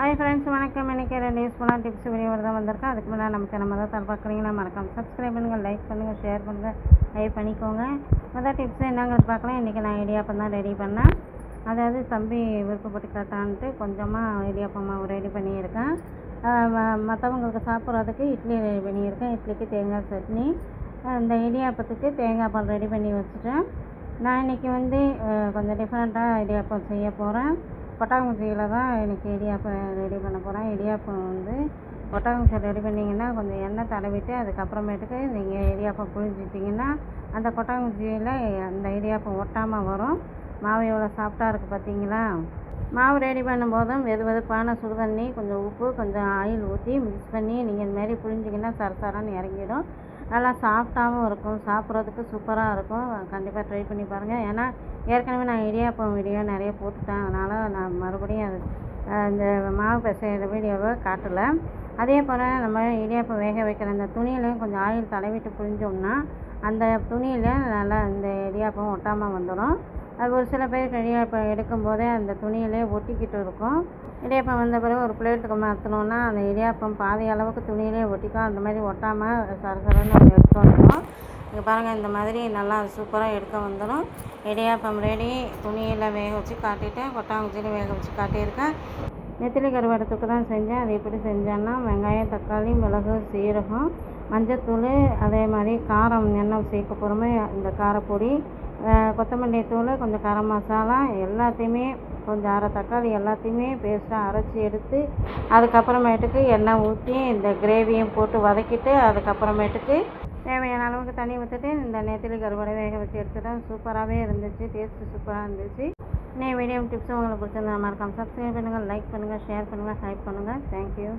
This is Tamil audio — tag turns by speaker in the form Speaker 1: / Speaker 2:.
Speaker 1: ஹாய் ஃப்ரெண்ட்ஸ் வணக்கம். இன்றைக்கி ரெண்டு யூஸ்ஃபுல்லான டிப்ஸ் வீடியோ தான் வந்திருக்கேன் அதுக்கு முன்னாடி நம்ம சேனல் தான் தர பார்க்குறீங்கன்னா மறக்காம சப்ஸ்கிரைப் பண்ணுங்கள் லைக் பண்ணுங்கள் ஷேர் பண்ணுங்கள் லைக் பண்ணிக்கோங்க. மொதல் டிப்ஸ் என்னங்கிறது பார்க்கலாம். இன்றைக்கி நான் இடியாப்பம் தான் ரெடி பண்ணேன் அதாவது தம்பி விருப்பப்பட்டு கேட்டான்ட்டு கொஞ்சமாக இடியாப்பம் மாவு ரெடி பண்ணியிருக்கேன் மற்றவங்களுக்கு சாப்பிட்றதுக்கு இட்லி ரெடி பண்ணியிருக்கேன். இட்லிக்கு தேங்காய் சட்னி. அந்த இந்த இடியாப்பத்துக்கு தேங்காய் பால் ரெடி பண்ணி வச்சுட்டேன். நான் இன்றைக்கி வந்து கொஞ்சம் டிஃப்ரெண்ட்டாக இடியாப்பம் செய்ய போகிறேன் கொட்டாங்குச்சியில் தான் இன்றைக்கி இடியாப்பம் ரெடி பண்ண போகிறேன் இடியாப்பம் வந்து கொட்டாங்குச்சி ரெடி பண்ணிங்கன்னா கொஞ்சம் எண்ணெய் தடவிட்டு அதுக்கப்புறமேட்டுக்கு நீங்கள் இடியாப்பம் புழிஞ்சிட்டிங்கன்னா அந்த கொட்டாங்குச்சியில் அந்த இடியாப்பம் ஒட்டாமல் வரும். மாவு எவ்வளோ சாஃப்டாக இருக்குது பார்த்தீங்களா மாவு ரெடி பண்ணும்போதும் வெது வெதுப்பான சுடுதண்ணி கொஞ்சம் உப்பு கொஞ்சம் ஆயில் ஊற்றி மிக்ஸ் பண்ணி நீங்கள் இந்தமாரி புழிஞ்சிங்கன்னா சரசரன்னு இறங்கிடும். நல்லா சாஃப்டாகவும் இருக்கும் சாப்பிட்றதுக்கு சூப்பராக இருக்கும். கண்டிப்பாக ட்ரை பண்ணி பாருங்கள் ஏன்னா ஏற்கனவே நான் இடியாப்பம் வீடியோ நிறைய போட்டுட்டேன். அதனால் நான் மறுபடியும் அது இந்த மாவு பிசைகிற வீடியோவை காட்டலை. அதே போல் நம்ம இடியாப்பம் வேக வைக்கிற அந்த துணியிலையும் கொஞ்சம் ஆயில் தடவிட்டு புரிஞ்சோம்னா அந்த துணியில் நல்லா இந்த இடியாப்பம் ஒட்டாமல் வந்துடும் அது ஒரு சில பேருக்கு இப்போ எடுக்கும்போதே அந்த துணியிலே ஒட்டிக்கிட்டு இருக்கும். இடியாப்பம் வந்த பிறகு ஒரு பிளேட்டுக்கு மாற்றினோன்னா அந்த இடியாப்பம் பாதி அளவுக்கு துணியிலே ஒட்டிக்கும். அந்த மாதிரி ஒட்டாமல் சரசரன்னு எடுத்து வந்துடும் இங்கே பாருங்கள் இந்த மாதிரி நல்லா சூப்பராக எடுக்க வந்துடும் இடியாப்பம் ரெடி துணியில் வேக வச்சு காட்டிட்டேன் கொட்டாங்குச்சியில் வேக வச்சு காட்டியிருக்கேன். நெத்திலி கருவாடத்துக்கு தான் செஞ்சேன். அது எப்படி செஞ்சேன்னா வெங்காயம் தக்காளி மிளகு சீரகம் மஞ்சத்தூள் அதே மாதிரி காரம் எண்ணெய் சேர்க்க போகிறோமே இந்த காரப்பொடி கொத்தமல்லி தூள் கொஞ்சம் கரம் மசாலா எல்லாத்தையுமே கொஞ்சம் அரை தக்காளி எல்லாத்தையுமே பேஸ்ட்டாக அரைச்சி எடுத்து அதுக்கப்புறமேட்டுக்கு எண்ணெய் ஊற்றி இந்த கிரேவியும் போட்டு வதக்கிட்டு அதுக்கப்புறமேட்டுக்கு தேவையான அளவுக்கு தண்ணி ஊற்றிட்டு இந்த நெத்திலி கருவாடை வேக வச்சு எடுத்துட்டேன். சூப்பராகவே இருந்துச்சு டேஸ்ட்டு சூப்பராக இருந்துச்சு. இன்னும் வீடியோ டிப்ஸ் உங்களுக்கு பிடிச்சிருந்தா மறக்காமல் சப்ஸ்கிரைப் பண்ணுங்கள் லைக் பண்ணுங்கள் ஷேர் பண்ணுங்கள் ஹைப் பண்ணுங்கள் தேங்க்யூ